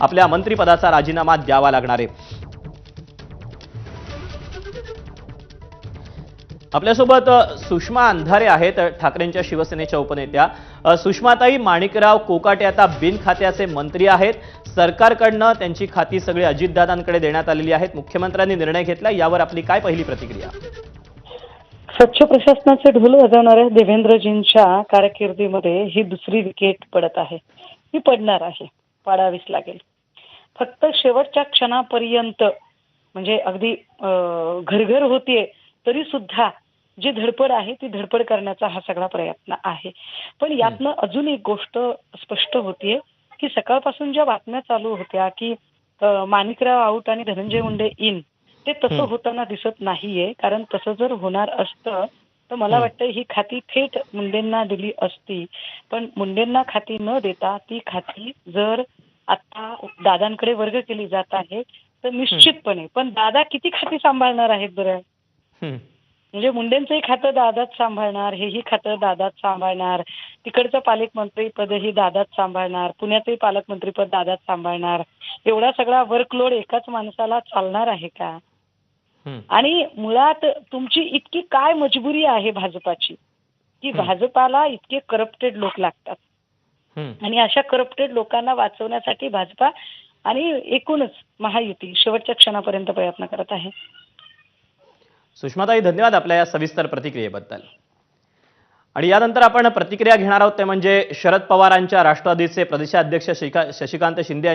आपल्या मंत्रिपदाचा राजीनामा द्यावा लागणार आहे. आपल्यासोबत सुषमा अंधारे आहेत ठाकरेंच्या शिवसेनेच्या उपनेत्या. सुषमाताई माणिकराव कोकाटे आता बिनखात्याचे मंत्री आहेत. सरकारकडनं त्यांची खाती सगळी अजितदादांकडे देण्यात आलेली आहेत. मुख्यमंत्र्यांनी निर्णय घेतला. यावर आपली काय पहिली प्रतिक्रिया? स्वच्छ प्रशासनाचे ढोल वाजवणाऱ्या देवेंद्रजींच्या कारकिर्दीमध्ये ही दुसरी विकेट पडत आहे. ही पडणार आहे. पाडावीच लागेल. फक्त शेवटच्या क्षणापर्यंत म्हणजे अगदी घरघर होतीये तरी सुद्धा जी धडपड आहे ती धडपड करण्याचा हा सगळा प्रयत्न आहे. पण यातनं अजून एक गोष्ट स्पष्ट होतीये की सकाळपासून ज्या बातम्या चालू होत्या की माणिकराव आऊट आणि धनंजय मुंडे इन ते तसं. होताना दिसत नाहीये. कारण तसं जर होणार असतं तर मला. वाटतं ही खाती थेट मुंडेंना दिली असती पण मुंडेंना खाती न देता ती खाती जर आता दादांकडे वर्ग केली जात आहे तर निश्चितपणे पण दादा किती खाती सांभाळणार आहेत बरं. म्हणजे मुंडेंचंही खातं दादाच सांभाळणार हेही खातं दादाच सांभाळणार तिकडचं पालकमंत्रीपदही दादाच सांभाळणार पुण्याचंही पालकमंत्रीपद दादाच सांभाळणार एवढा सगळा वर्कलोड एकाच माणसाला चालणार आहे का. आणि मुळात तुमची इतकी काय मजबुरी आहे भाजपाची की. भाजपाला इतके करप्टेड लोक लागतात हं. आणि अशा करप्टेड लोकांना वाचवण्यासाठी भाजपा आणि एकूणच महायुती शेवटच्या क्षणापर्यंत प्रयत्न करत आहे सुषमाताई धन्यवाद आपल्या या सविस्तर प्रतिक्रियेबद्दल आणि यानंतर आपण प्रतिक्रिया घेणार आहोत ते म्हणजे शरद पवारांच्या राष्ट्रवादीचे प्रदेशाध्यक्ष शिका- शशिकांत शिंदे